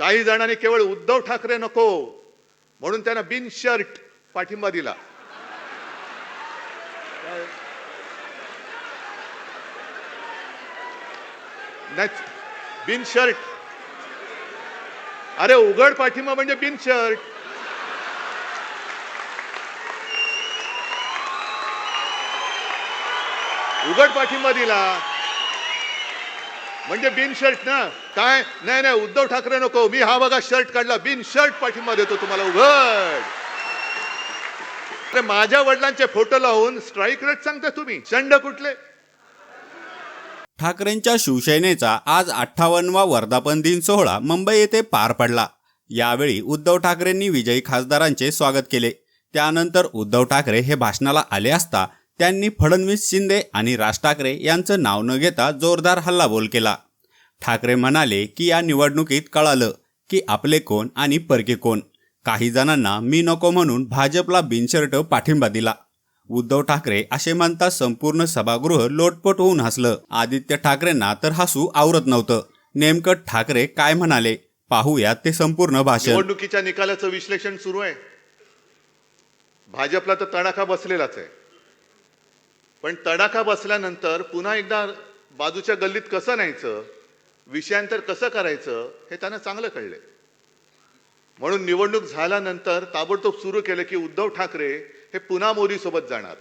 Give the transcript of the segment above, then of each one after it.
काही जणांनी केवळ उद्धव ठाकरे नको म्हणून त्यांना बिन शर्ट पाठिंबा दिला. नाही बिन शर्ट. अरे उघड पाठिंबा म्हणजे बिन शर्ट. उघड पाठिंबा दिला. म्हणजे बिन शर्ट ना? काय? नाही नाही उद्धव ठाकरे नको. मी हा बघा शर्ट काढला. बिन शर्ट पाठिंबा देतो तुम्हाला. उघड. अरे माझ्या वडिलांचे फोटो लावून स्ट्राईक रेट सांगता तुम्ही. चंड कुठले? ठाकरेंच्या शिवसेनेचा आज अठ्ठावन्नवा वर्धापन दिन सोहळा मुंबई येथे पार पडला. यावेळी उद्धव ठाकरेंनी विजयी खासदारांचे स्वागत केले. त्यानंतर उद्धव ठाकरे हे भाषणाला आले असता त्यांनी फडणवीस शिंदे आणि राज ठाकरे यांचं नाव न घेता जोरदार हल्लाबोल केला. ठाकरे म्हणाले की या निवडणुकीत कळालं की आपले कोण आणि परके कोण. काही जणांना मी नको म्हणून भाजपला बिनशर्ट पाठिंबा दिला. उद्धव ठाकरे असे म्हणता संपूर्ण सभागृह लोटपट होऊन हसलं. आदित्य ठाकरेंना तर हसू आवरत नव्हतं. नेमकं ठाकरे काय म्हणाले? पाहूयात ते संपूर्ण भाषण. निवडणुकीच्या निकालाचं विश्लेषण सुरू आहे. भाजपला तर तडाखा बसलेलाच आहे. पण तडाखा बसल्यानंतर पुन्हा एकदा बाजूच्या गल्लीत कसं न्यायचं? विषयांतर कसं करायचं? हे त्यांना चांगलं कळलं. म्हणून निवडणूक झाल्यानंतर ताबडतोब सुरू केलं की उद्धव ठाकरे हे पुन्हा मोदीसोबत जाणार.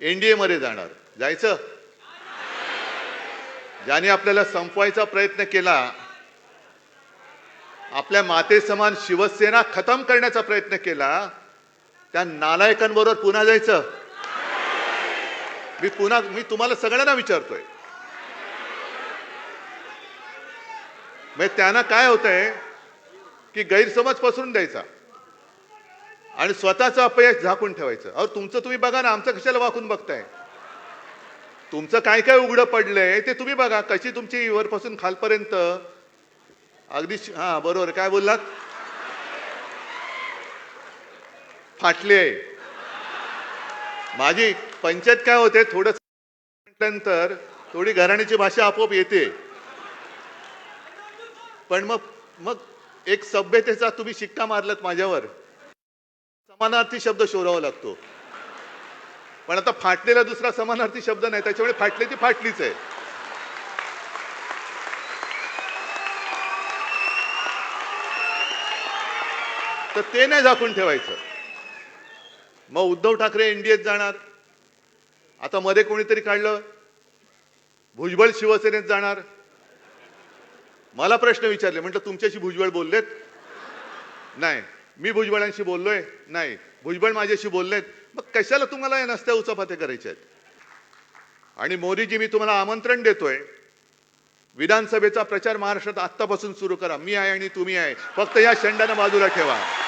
एनडीए मध्ये जाणार. जायचं? ज्याने आपल्याला संपवायचा प्रयत्न केला आपल्या मातेसमान शिवसेना खतम करण्याचा प्रयत्न केला त्या नालायकांबरोबर पुन्हा जायचं. मी पुन्हा मी तुम्हाला सगळ्यांना विचारतोय. म्हणजे त्यांना काय होतंय की गैरसमज पसरून द्यायचा. आणि स्वतःचं अपयश झाकून ठेवायचं. अहो तुमचं तुम्ही बघा ना आमचं कशाला वाकून बघताय? तुमचं काय काय उघडं पडलंय ते तुम्ही बघा कशी तुमची वरपासून खालपर्यंत. अगदी श- हा बरोबर काय बोललात? फाटले. माझी पंचायत काय होते थोडं म्हटल्यानंतर थोडी घराण्याची भाषा आपोआप येते. पण मग मग एक सभ्यतेचा तुम्ही शिक्का मारलात माझ्यावर. समानार्थी शब्द शोधावा लागतो. पण आता फाटलेला दुसरा समानार्थी शब्द नाही त्याच्यामुळे फाटली ती फाटलीच आहे. तर ते नाही झाकून ठेवायचं. मग उद्धव ठाकरे एनडीएत जाणार. आता मध्ये कोणीतरी काढलं? भुजबळ शिवसेनेत जाणार. मला प्रश्न विचारले म्हटलं तुमच्याशी भुजबळ बोललेत? नाही. मी भुजबळांशी बोललोय? नाही. भुजबळ माझ्याशी बोललेत. मग कशाला तुम्हाला या नसत्या उचापाते करायच्या आहेत? आणि मोदीजी मी तुम्हाला आमंत्रण देतोय. विधानसभेचा प्रचार महाराष्ट्रात आत्तापासून सुरू करा. मी आहे आणि तुम्ही आहे. फक्त या शेंडानं बाजूला ठेवा.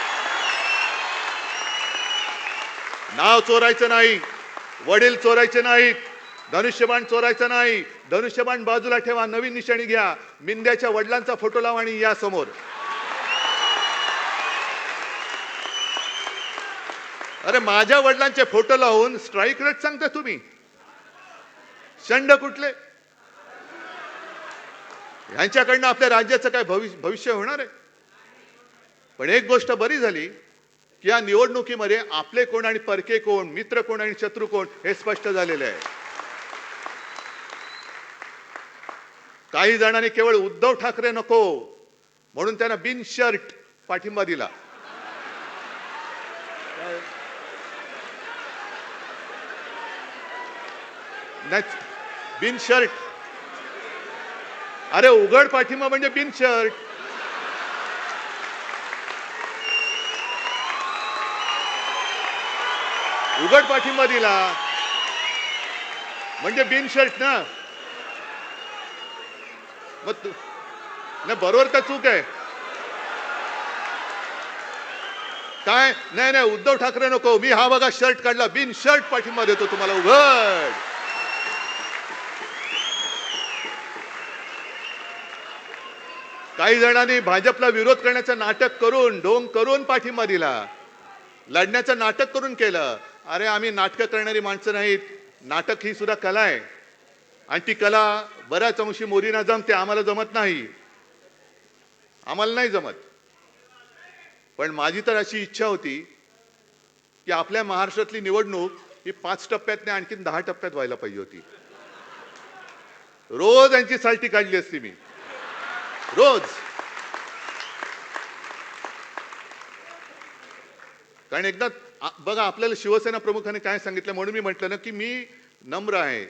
नाव चोरायचं नाही वडील चोरायचे नाहीत धनुष्यबाण चोरायचं नाही. धनुष्यबाण बाजूला ठेवा नवीन निशाणी घ्या. मिंद्याच्या वडिलांचा फोटो लावा आणि या समोर. अरे माझ्या वडिलांचे फोटो लावून स्ट्राईक रेट सांगता तुम्ही? शंड कुठले? ह्यांच्याकडनं आपल्या राज्याचं काय भविष्य भविष्य होणार आहे? पण एक गोष्ट बरी झाली की या निवडणुकीमध्ये आपले कोण आणि परके कोण मित्र कोण आणि शत्रू कोण हे स्पष्ट झालेले आहे. काही जणांनी केवळ उद्धव ठाकरे नको म्हणून त्यांना बिन शर्ट पाठिंबा दिला. नाही बिन शर्ट. अरे उघड पाठिंबा म्हणजे बिन शर्ट. उघड पाठिंबा दिला. म्हणजे बिन शर्ट ना? मग तू नाही बरोबर का चूक आहे. काय? नाही नाही उद्धव ठाकरे नको. मी हा बघा शर्ट काढला. बिन शर्ट पाठिंबा देतो तुम्हाला. उघड. काही जणांनी भाजपला विरोध करण्याचं नाटक करून ढोंग करून पाठिंबा दिला. लढण्याचं नाटक करून केलं. अरे आम्ही नाटकं करणारी माणसं नाहीत. नाटक ही सुद्धा कला आहे. आणि ती कला बऱ्याच अंशी मोदींना जमते आम्हाला जमत नाही. आम्हाला नाही जमत. पण माझी तर अशी इच्छा होती की आपल्या महाराष्ट्रातली निवडणूक ही पाच टप्प्यात नाही आणखीन दहा टप्प्यात व्हायला पाहिजे होती. रोज यांची साल्टी काढली असती मी. रोज. कारण एकदा बघा आपल्याला शिवसेना प्रमुखाने काय सांगितलं म्हणून मी म्हटलं ना की मी नम्र आहे.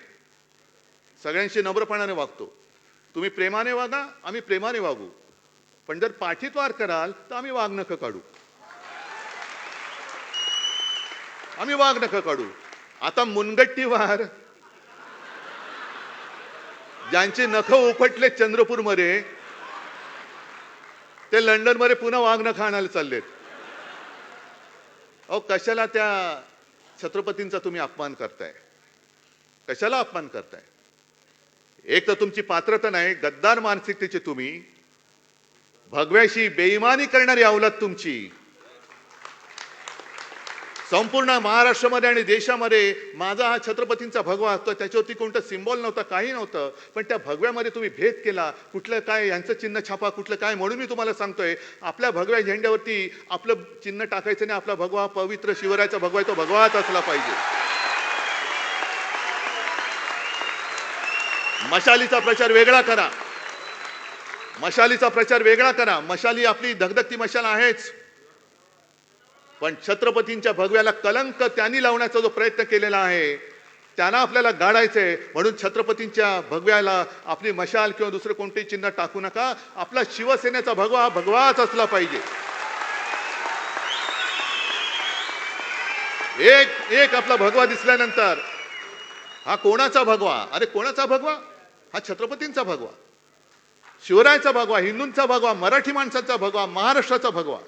सगळ्यांशी नम्रपणाने वागतो. तुम्ही प्रेमाने वागा आम्ही प्रेमाने वागू. पण जर पाठीत वार कराल तर आम्ही वाघ नखं काढू. आम्ही वाघ नखं काढू. आता मुनगट्टी वार ज्यांचे नख उपटले चंद्रपूरमध्ये ते लंडनमध्ये पुन्हा वाघनख आणायला चाललेत. अहो कशाला त्या छत्रपतींचा तुम्ही अपमान करताय? कशाला अपमान करताय? एक तर तुमची पात्रता नाही गद्दार मानसिकतेचे तुम्ही. भगव्याशी बेईमानी करणारी अवलत तुमची. संपूर्ण महाराष्ट्रामध्ये आणि देशामध्ये माझा हा छत्रपतींचा भगवा असतो. त्याच्यावरती कोणतं सिम्बॉल नव्हतं काही नव्हतं. पण त्या भगव्यामध्ये तुम्ही भेद केला. कुठलं काय यांचं चिन्ह छापा कुठलं काय म्हणून मी तुम्हाला सांगतोय. आपल्या भगव्या झेंड्यावरती आपलं चिन्ह टाकायचं नाही. आपला भगवा पवित्र शिवरायाचा भगवा आहे तो भगवाच असला पाहिजे. मशालीचा प्रचार वेगळा करा. मशालीचा प्रचार वेगळा करा. मशाली आपली धगधगती मशाल आहेच. पण छत्रपतींच्या भगव्याला कलंक त्यांनी लावण्याचा जो प्रयत्न केलेला आहे त्यांना आपल्याला गाडायचंय म्हणून छत्रपतींच्या भगव्याला आपली मशाल किंवा दुसरं कोणतेही चिन्ह टाकू नका. आपला शिवसेनेचा भगवा हा भगवाच असला पाहिजे. एक एक आपला भगवा दिसल्यानंतर हा कोणाचा भगवा? अरे कोणाचा भगवा? हा छत्रपतींचा भगवा. शिवरायचा भगवा हिंदूंचा भगवा मराठी माणसाचा भगवा महाराष्ट्राचा भगवा.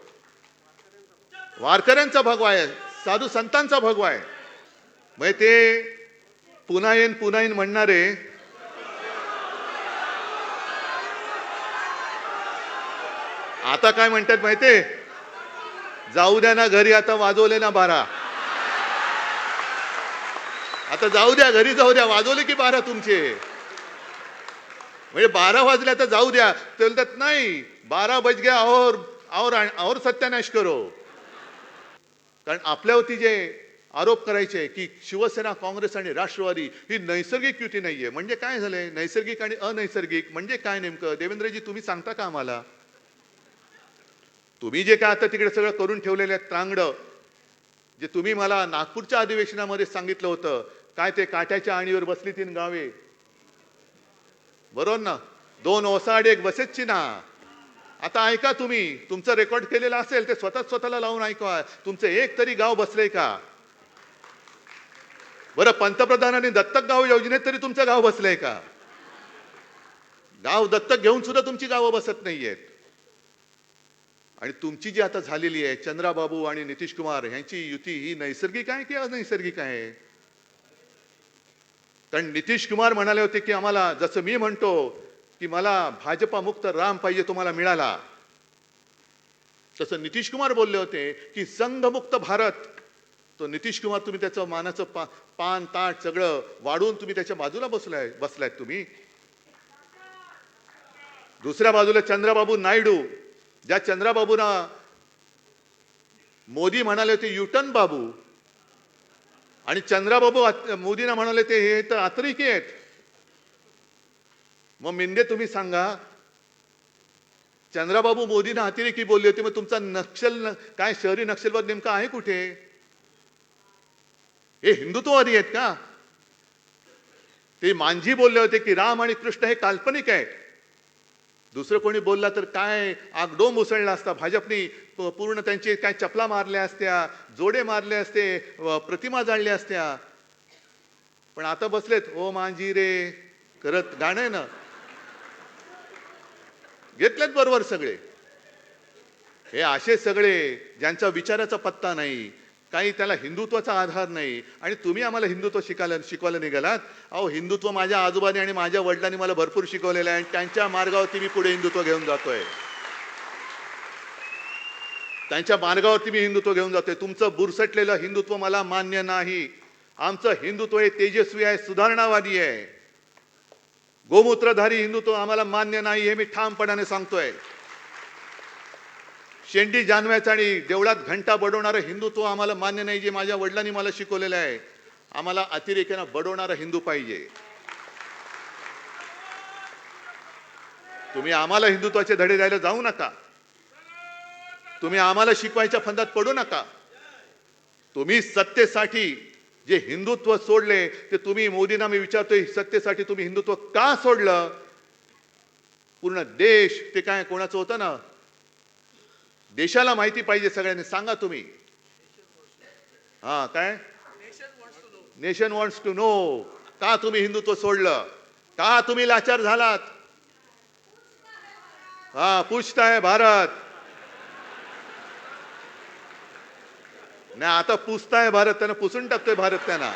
वारकऱ्यांचा भगवा आहे साधू संतांचा भगवा आहे. म्हणजे ते पुन्हा येईन पुन्हा येईन म्हणणारे आता काय म्हणतात माहिती जाऊ द्या ना घरी आता वाजवले ना बारा. आता जाऊ द्या घरी जाऊ द्या वाजवले की बारा तुमचे. म्हणजे बारा वाजल्या तर जाऊ द्या. ते बोलतात नाही बारा बज गया और और और सत्यानाश करो. कारण आपल्यावरती जे आरोप करायचे की शिवसेना काँग्रेस आणि राष्ट्रवादी ही नैसर्गिक युती नाहीये. म्हणजे काय झालंय? नैसर्गिक आणि अनैसर्गिक म्हणजे काय नेमकं? देवेंद्रजी तुम्ही सांगता का आम्हाला? तुम्ही जे काय आता तिकडे सगळं करून ठेवलेले आहेत त्रांगडं जे तुम्ही मला नागपूरच्या अधिवेशनामध्ये सांगितलं होतं काय ते काट्याच्या आणीवर बसली तीन गावे? बरोबर ना? दोन ओसाड एक बसेसची ना? आता ऐका तुम्ही तुमचं रेकॉर्ड केलेलं असेल ते स्वतः स्वतःला लावून ऐका. तुमचं एक तरी गाव बसले का? बरं पंतप्रधानांनी दत्तक गाव योजनेत तरी तुमचं गाव बसलंय का? गाव दत्तक घेऊन सुद्धा तुमची गावं बसत नाहीयेत. आणि तुमची जी आता झालेली आहे चंद्राबाबू आणि नितीश कुमार यांची युती ही नैसर्गिक आहे की अनैसर्गिक आहे? कारण नितीश कुमार म्हणाले होते की आम्हाला जसं मी म्हणतो की मला भाजपा मुक्त राम पाहिजे तुम्हाला मिळाला. तसं नितीश कुमार बोलले होते की संघमुक्त भारत तो नितीश कुमार तुम्ही त्याचं मानाचं पा पान ताट सगळं वाढवून तुम्ही त्याच्या बाजूला बसलाय बसलायत तुम्ही. दुसऱ्या बाजूला चंद्राबाबू नायडू ज्या चंद्राबाबूंना मोदी म्हणाले होते युटन बाबू. आणि चंद्राबाबू मोदींना म्हणाले ते हे तर अतिरेकी आहेत. मग मिंदे तुम्ही सांगा चंद्राबाबू मोदींना अतिरेकी बोलली होती मग तुमचा नक्षल न- काय शहरी नक्षलवाद नेमका आहे कुठे? हे हिंदुत्ववादी आहेत का? ते मांझी बोलले होते की राम आणि कृष्ण हे काल्पनिक आहेत. दुसरं कोणी बोलला तर काय आगडोम उसळला असता भाजपनी पूर्ण त्यांचे काय चपला मारल्या असत्या जोडे मारले असते प्रतिमा जाळल्या असत्या. पण आता बसलेत ओ मांजी रे करत गाणं आहे ना घेतलेत बरोबर सगळे. हे असे सगळे ज्यांचा विचाराचा पत्ता नाही काही त्याला हिंदुत्वाचा आधार नाही आणि तुम्ही आम्हाला हिंदुत्व शिकायला शिकवायला निघालात? अहो हिंदुत्व माझ्या आजोबाने आणि माझ्या वडिलांनी मला भरपूर शिकवलेलं आहे आणि त्यांच्या मार्गावरती मी पुढे हिंदुत्व घेऊन जातोय. त्यांच्या मार्गावरती मी हिंदुत्व घेऊन जातोय. तुमचं बुरसटलेलं हिंदुत्व मला मान्य नाही. आमचं हिंदुत्व हे तेजस्वी आहे सुधारणावादी आहे. गोमूत्रधारी हिंदुत्व आम्हाला मान्य नाही हे मी ठामपणाने सांगतोय. शेंडी जानव्याचा आणि देवळात घंटा बडवणारं हिंदुत्व आम्हाला मान्य नाही जे माझ्या वडिलांनी मला शिकवलेलं आहे. आम्हाला अतिरेक्यानं बडवणारा हिंदू पाहिजे. तुम्ही आम्हाला हिंदुत्वाचे धडे द्यायला जाऊ नका. तुम्ही आम्हाला शिकवायच्या फंदात पडू नका. तुम्ही सत्तेसाठी जे हिंदुत्व सोडले ते तुम्ही मोदींना मी विचारतोय सत्तेसाठी तुम्ही हिंदुत्व का सोडलं? पूर्ण देश ते काय कोणाचं होतं ना? देशाला माहिती पाहिजे सगळ्यांनी सांगा तुम्ही. हा काय? नेशन वॉन्ट्स टू नो का तुम्ही हिंदुत्व सोडलं? का तुम्ही लाचार झालात? हा पुष्ट आहे भारत. नाही आता पुसताय भारत त्यांना पुसून टाकतोय भारत त्यांना.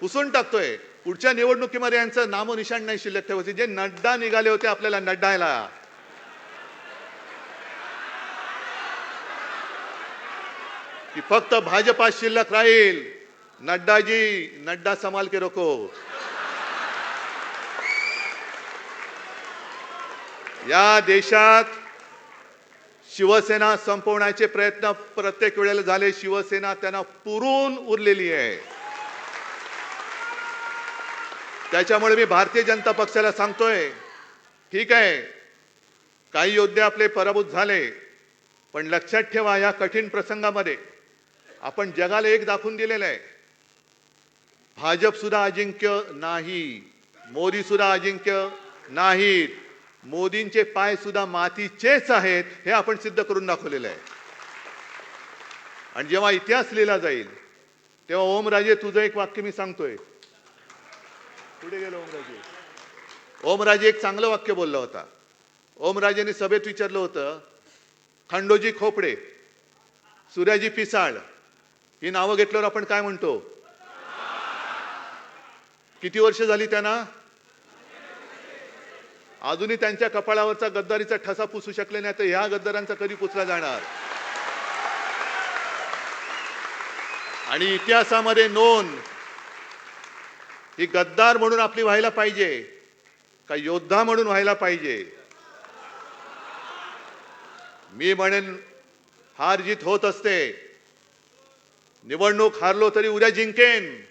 पुसून टाकतोय. पुढच्या निवडणुकीमध्ये यांचं नामोनिशाण नाही शिल्लक ठेवायचे. जे नड्डा निघाले होते आपल्याला नड्डायला. की फक्त भाजपा शिल्लक राहील. नड्डाजी नड्डा संभाल के रोको या देशात शिवसेना संपवण्याचे प्रयत्न प्रत्येक वेळेला झाले. शिवसेना त्यांना पुरून उरलेली आहे. त्याच्यामुळे मी भारतीय जनता पक्षाला सांगतोय ठीक आहे काही योद्धे आपले पराभूत झाले पण लक्षात ठेवा या कठीण प्रसंगामध्ये आपण जगाला एक दाखवून दिलेलं आहे. भाजप सुद्धा अजिंक्य नाही मोदी सुद्धा अजिंक्य नाहीत. मोदींचे पाय सुद्धा मातीचेच आहेत हे आपण सिद्ध करून दाखवलेलं आहे. आणि जेव्हा इतिहास लिहिला जाईल तेव्हा ओमराजे तुझं एक वाक्य मी सांगतोय. कुठे गेलो ओमराजे? ओमराजे एक चांगलं वाक्य बोलला होता. ओमराजेने सभेत विचारलं होतं खंडोजी खोपडे सूर्याजी पिसाळ ही नावं घेतल्यावर आपण काय म्हणतो? किती वर्ष झाली त्यांना? अजूनही त्यांच्या कपाळावरचा गद्दारीचा ठसा पुसू शकले नाही तर ह्या गद्दारांचा कधी पुसला जाणार? आणि इतिहासामध्ये नोंद ही गद्दार म्हणून आपली व्हायला पाहिजे का योद्धा म्हणून व्हायला पाहिजे? मी म्हणेन हार जीत होत असते. निवडणूक हारलो तरी उद्या जिंकेन.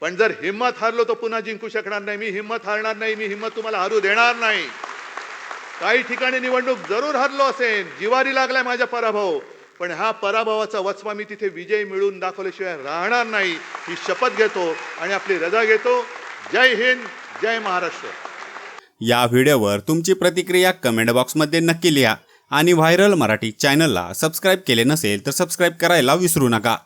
पण जर हिंमत हारलो तर पुन्हा जिंकू शकणार नाही. मी हिंमत हारणार नाही. मी हिंमत तुम्हाला हारू देणार नाही. काही ठिकाणी निवडणूक जरूर हरलो असेल. जिवारी लागलाय माझा पराभव. पण हा पराभवाचा वचवा मी तिथे विजय मिळवून दाखवल्याशिवाय राहणार नाही. ही शपथ घेतो आणि आपली रजा घेतो. जय हिंद जय महाराष्ट्र. या व्हिडिओवर तुमची प्रतिक्रिया कमेंट बॉक्समध्ये नक्की लिहा. आणि व्हायरल मराठी चॅनलला सबस्क्राईब केले नसेल तर सबस्क्राईब करायला विसरू नका.